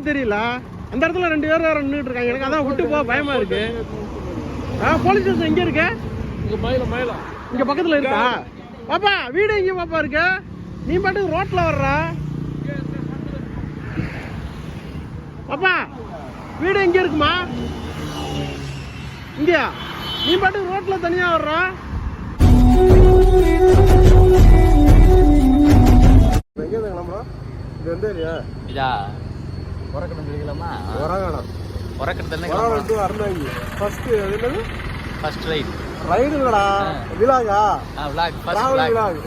யாருன்னு தெரியல. அந்த இடத்துல ரெண்டு பேர் வேற நின்றுட்டு இருக்காங்க. எனக்கு அதான் விட்டு போக பயமா இருக்கு. ஆ போலீஸ் ஸ்டேஷன் எங்க இருக்கு? இங்க பக்கத்துல இருக்கா? பாப்பா வீடு எங்க பாப்பா இருக்கு? நீ பாட்டுக்கு ரோட்ல வர்ற. பாப்பா வீடு எங்க இருக்குமா? இங்கயா? நீ பாட்டுக்கு ரோட்ல தனியா வர்ற. எங்க கிளம்புறோம்? இது ஏரியா? இதா. தெரியுங்களாமா வரகாடம் உறக்கணும் வரகாடம் டு அருணாங்கி ஃபர்ஸ்ட் அது என்னது? ஃபர்ஸ்ட் ரைட் ரைடுங்களா. விலாகா? ஆ விளாக் ஃபர்ஸ்ட் விலாக்.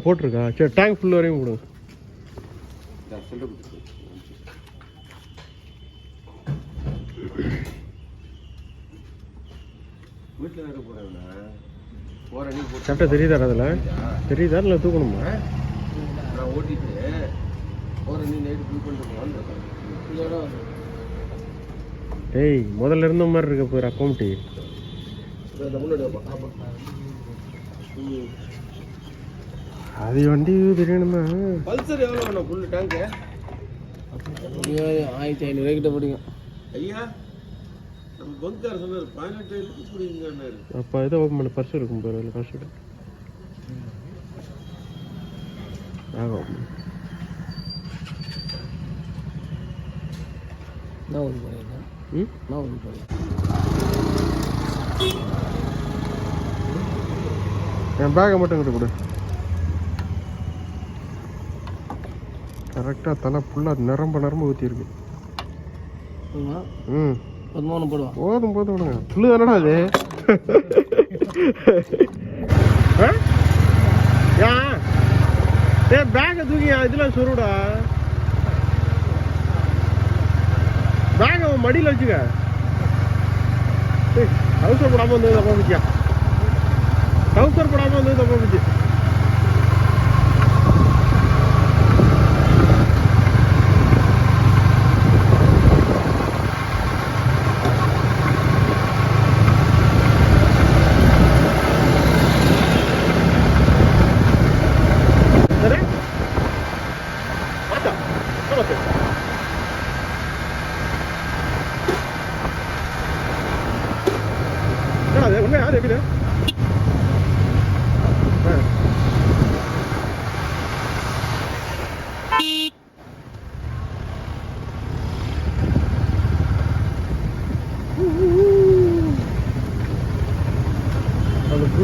மூணு போட்டிருக்கா? சரி டேங்க் ஃபுல் வரையும் கொடுங்க சட்டை தெரியுதா அதில்? தெரியுதா இல்லை தூக்கணுமா? நான் ஓட்டிட்டு டேய் முதல்ல இருந்த மாதிரி இருக்க போய் அக்கௌண்ட்டு அது வண்டி தெரியணுமா பல்சர் எவ்வளோ வேணும்? ஃபுல்லு டேங்க்கு ஆயிரத்தி ஐநூறு கிட்ட பிடிக்கும். ஐயா நம்ம பங்கார் சொன்னார் பதினெட்டு பிடிங்கிறாரு அப்போ இதை ஓப்பன் பண்ண பர்ஸ் இருக்கும் பாரு அதில் காசு. ஆகும் நான் ஒரு பண்ணிருக்கேன் ம்? நான் ஒரு என் பேக்கை மட்டும் கிட்ட கொடு. கரெக்டாக தலை ஃபுல்லாக நிரம்ப நிரம்ப ஊற்றிருக்கு ம். போதும் போதும் விடுங்க. புல்லு தானடா அது ஏய் பேக்கை தூக்கி இதில் சுருடா. பேக்கை மடியில் வச்சுக்க. ஏய் அவசர போடாமல் வந்து தப்பா பிடிச்சியா அவசர போடாமல் வந்து தப்பா பிடிச்சி சரி ஆட்டா நமக்கு என்னடா அது உண்மையா அது எப்படி ஆ.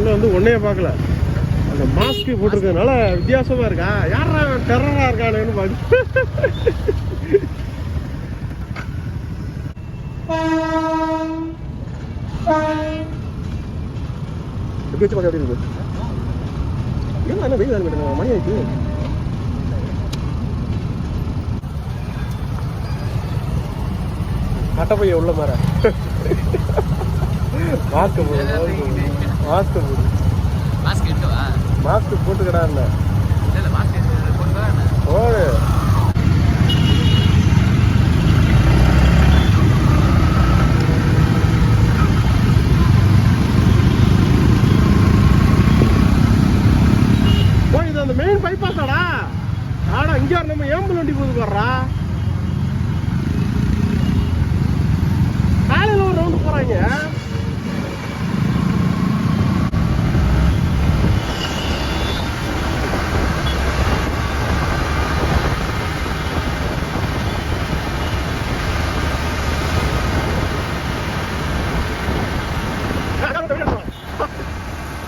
அந்த ஒன்னையே பார்க்கல. அந்த மாஸ்க் போட்டிருக்கறதுனால வித்தியாசமா இருக்கா? யாரா டெரரா இருக்கானேன்னு பாரு எப்படி வச்சு பார்க்க எப்படி இருக்கு? ஏன் என்ன வெயில் தான் மணி ஆயிடுச்சு. கட்டப்பைய உள்ள மாற. மாஸ்க் போடு மாஸ்க் போடு. மாஸ்க் போட்டுக்கடா இல்ல இல்லை மாஸ்க் கொண்டு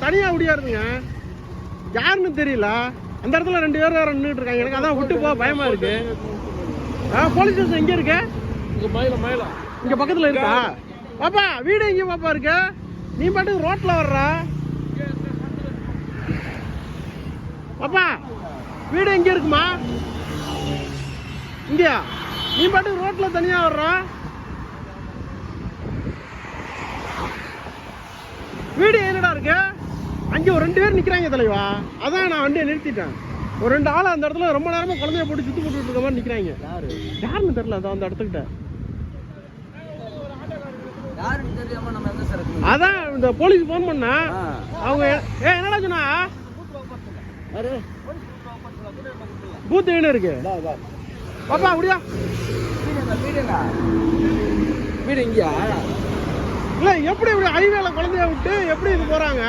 நிக்குதுங்க தனியா ஓடியாருதுங்க யாருன்னு தெரியல. அந்த இடத்துல ரெண்டு பேர் வேற நின்றுட்டு இருக்காங்க. எனக்கு அதான் விட்டு போக பயமா இருக்கு. ஆ போலீஸ் ஸ்டேஷன் எங்க இருக்கு? இங்க மயில மயில. இங்க பக்கத்துல இருக்கா? பாப்பா வீடு எங்க பாப்பா இருக்கு? நீ பாட்டுக்கு ரோட்ல வர்ற? பாப்பா வீடு எங்க இருக்குமா? இங்கயா? நீ பாட்டுக்கு ரோட்ல தனியா வர்ற? வீடு என்னடா இருக்கு? அங்க ஒரு ரெண்டு பேர் நிக்கிறாங்க தலைவா. அதான் நான் வண்டியை நிறுத்திட்டேன். ஒரு ரெண்டு ஆள் அந்த இடத்துல ரொம்ப நேரமா குழந்தைய போட்டு சுத்து போட்டுட்டு இருக்க மாதிரி நிக்கிறாங்க. யாரு? யாருன்னு தெரியல அதான் அந்த இடத்துக்கிட்ட. அதான் இந்த போலீஸ் ஃபோன் பண்ணா. அவங்க ஏ என்னடா சொன்னா? யாரு? பூத் என்ன இருக்கு? பாப்பா அப்படியா வீடு இங்கயா? இல்ல எப்படி இப்படி ஹைவேல குழந்தைய விட்டு எப்படி இது போறாங்க?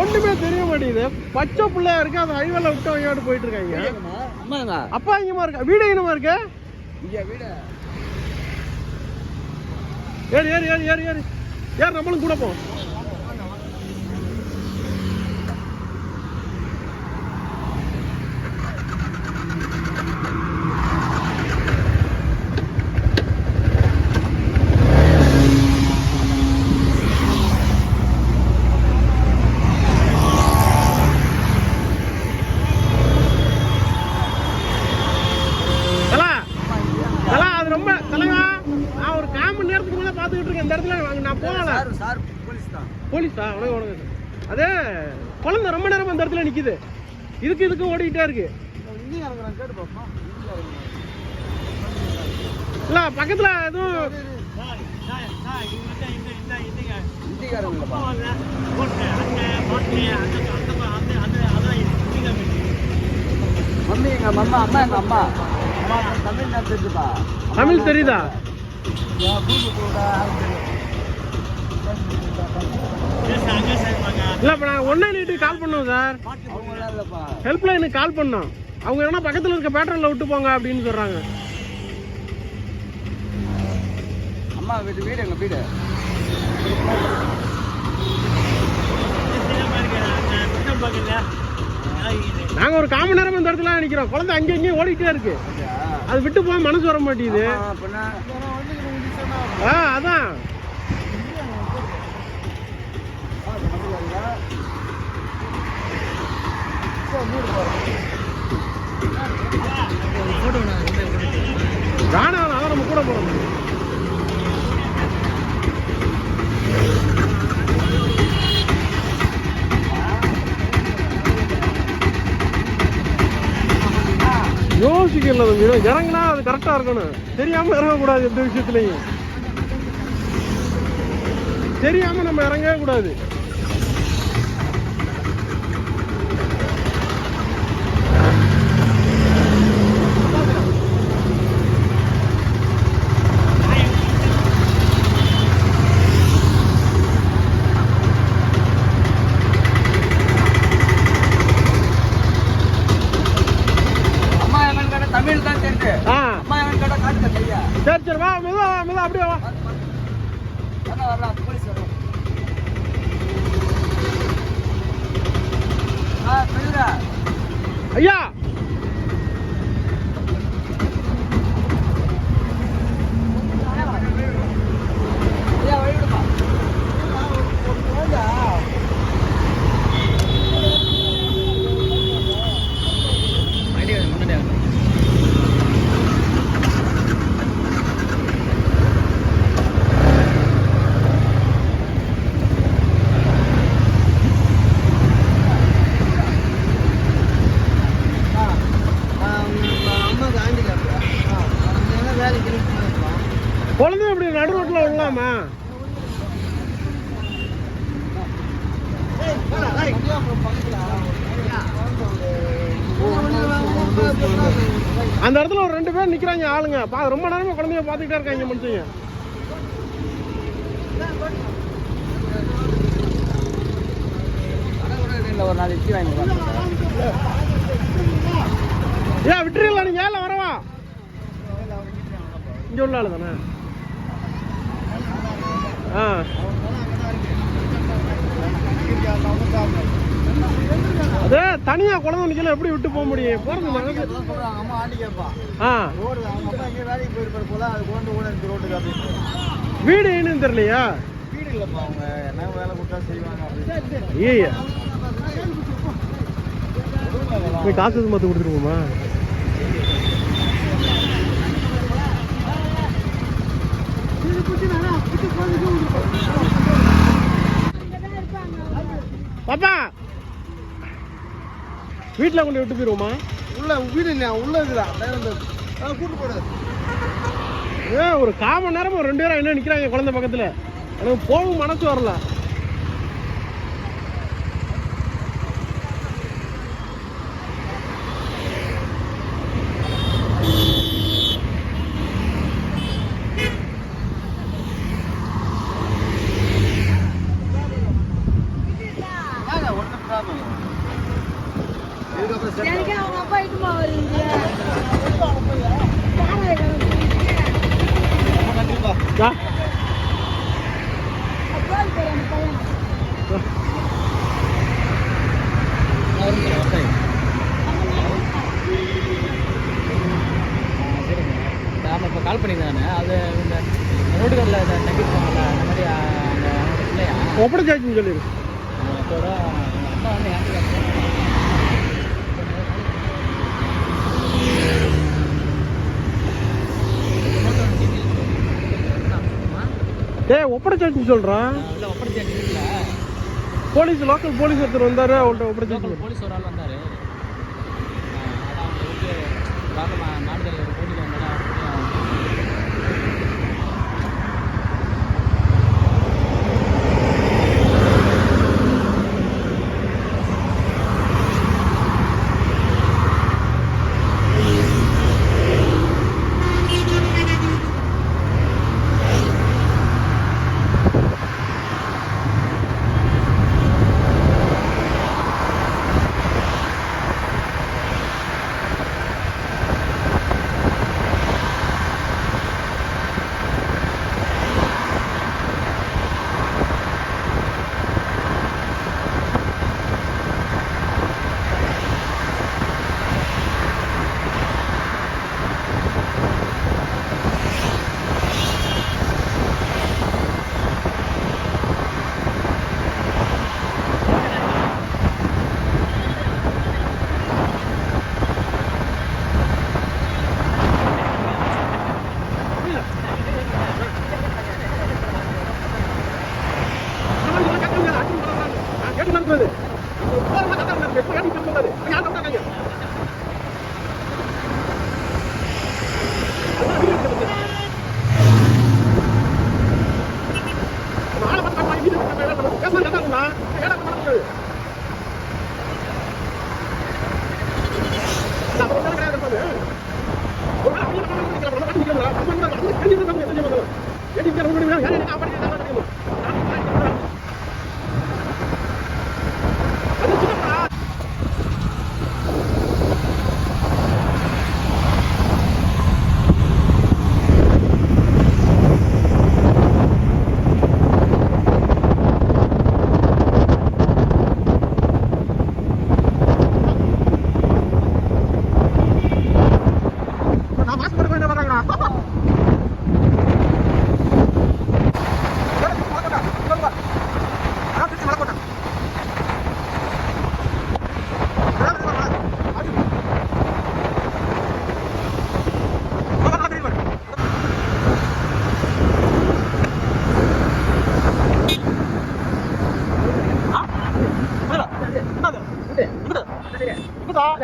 ஒண்ணுமே தெரிய மாட்டேங்குது. பச்சை பிள்ளையா இருக்கு? அந்த ஹைவேல விட்டு அவங்க போயிட்டு இருக்காங்க? அப்பா இங்கமா இருக்கா? வீடு இங்கமா இருக்கு? இங்க வீடு. ஏறு ஏறு ஏறு ஏறு ஏறு. ஏறு நம்மளும் கூட போ தலா, தலா, அது ரொம்ப தலைவா நான் ஒரு கால் மணி நேரத்துக்கு மேல பாத்துக்கிட்டு இருக்கேன் இந்த இடத்துல அங்க நான் போகல சார் சார் போலீஸ் தான் போலீஸா உனக்கு உனக்கு அதே குழந்தை ரொம்ப நேரம் அந்த இடத்துல நிக்குது. இதுக்கு இதுக்கு ஓடிக்கிட்டே இருக்கு. இல்ல பக்கத்துல எதுவும் மம்மி எங்க அம்மா அம்மா எங்க அம்மா அம்மா தமிழ் தெரிஞ்சுப்பா தமிழ் தெரியுதா இல்ல இப்ப நான் ஒன்னே நீட்டு கால் பண்ணோம் சார் அவங்களாம் இல்லப்பா ஹெல்ப் லைனுக்கு கால் பண்ணோம். அவங்க என்ன பக்கத்துல இருக்க பேட்டர்ல விட்டு போங்க அப்படின்னு சொல்றாங்க. அம்மா வீட்டு வீடு எங்க வீடு? நாங்க ஒரு காமன் நேரம் இந்த இடத்துல நிக்கிறோம். குழந்தை அங்கே இங்கேயும் ஓடிக்கிட்டே இருக்கு. அது விட்டு போக மனசு வர மாட்டேங்குது. ஆ அதான். வேணாம் அதான் நம்ம கூட போறோம் யோசிக்கல தம்பி இறங்குனா அது கரெக்டா இருக்கணும். தெரியாம இறங்கக்கூடாது எந்த விஷயத்துலையும் தெரியாம நம்ம இறங்கவே கூடாது அம்மா எங்கன்னு கேட்டா தமிழ் தான் தெரிஞ்சு ஆ அம்மா எங்கன்னு கேட்டா காட்டுங்க கையா சரி சரி வா மெதுவா வா மெதுவா அப்படியே வா அதான் வரலாம் போலீஸ் வரும் அந்த இடத்துல ஒரு ரெண்டு பேர் நிக்கிறாங்க ஆளுங்க பா ரொம்ப நேரமா குழந்தைய பார்த்துக்கிட்டே இருக்காங்க மனுஷங்க. ஒரு நாள் இட்லி வாங்கி ஏன் விட்டுறீங்களா நீங்க ஏல வரவா? இங்க உள்ள ஆளு தானே? ஆ. அது தனியா குழந்தை நிக்கல எப்படி விட்டு போக முடியும்? போறது அம்மா ஆண்டி கேட்பா ஆ. ரோடு அவங்க அப்பா வேலைக்கு போயிருப்பாரு போல அது கொண்டு கூட இந்த ரோட்டுக்கு அப்படின்னு. வீடு என்னன்னு தெரியலையா? வீடு இல்லைப்பா அவங்க என்ன வேலை கொடுத்தா செய்வாங்க அப்படின்னு. போய் காசு பார்த்து கொடுத்துருவோமா? பாப்பா வீட்டில் கொண்டு விட்டு போயிருவோமா? உள்ள வீடு உள்ள இருக்குதா? கூட்டு போடு. ஏ ஒரு கால் மணி நேரமா ரெண்டு பேரும் என்ன நிக்கிறாங்க குழந்தை பக்கத்துல? எனக்கு போகவும் மனசு வரல ஒன்றும் ப்ராப்ளம் இதுக்கப்புறம் எனக்கு அவங்க அப்பா இட்டுமா வருவீங்க நன்றிப்பா டா, கோயில் பேர் அந்த பையன் ஆமாம் இப்போ கால் பண்ணியிருந்தானே அது இந்த ரோடுகளில் இந்த தங்கியிருப்பாங்கல்ல அந்த மாதிரி அந்த இல்லையா? ஒப்படைச்சாச்சுன்னு சொல்லிடு அப்போட அப்பா வந்து ஏன் டேய் ஒப்படைச்சாச்சுன்னு சொல்றான் இல்லை இல்லை. போலீஸ் லோக்கல் போலீஸ் ஒருத்தர் வந்தாரு அவள்கிட்ட லோக்கல் போலீஸ் ஒரு ஆள் வந்தார்.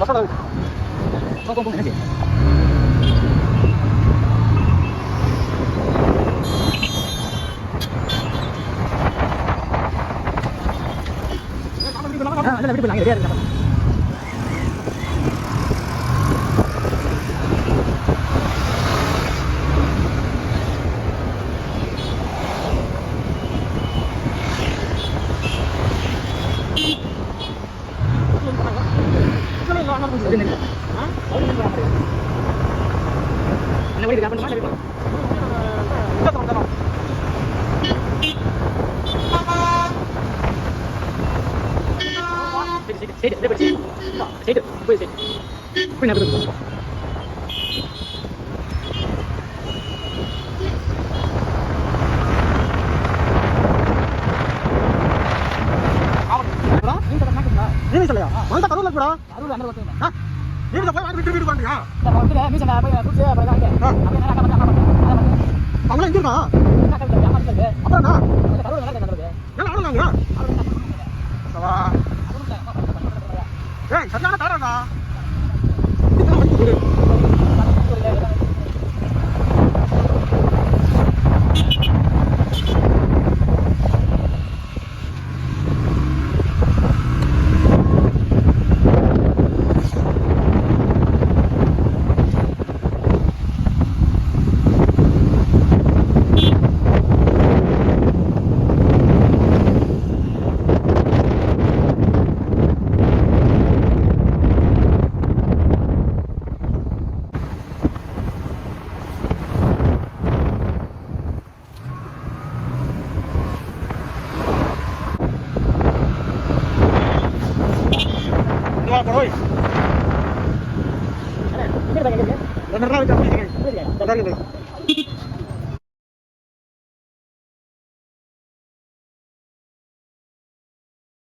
என்ன வழி இருக்கா பண்ணுமா இருக்கா சரி சரி சரி அப்படியே போய் சரி சரி போய் சரி போய் நான் கொடுத்து நீங்க சொல்லையா வந்த கதவுல கூட அறுபது அந்த பக்கம் ஆ நீங்க போய் வாங்கி வீட்டு வாங்கியா இந்த வந்து மீசன் போய் குடிச்சு அப்புறம் வாங்க அப்படியே நேரா கமெண்ட் கமெண்ட் அவங்கள எங்க இருக்கா அப்புறம் என்ன ஏய் சரியான தாராடா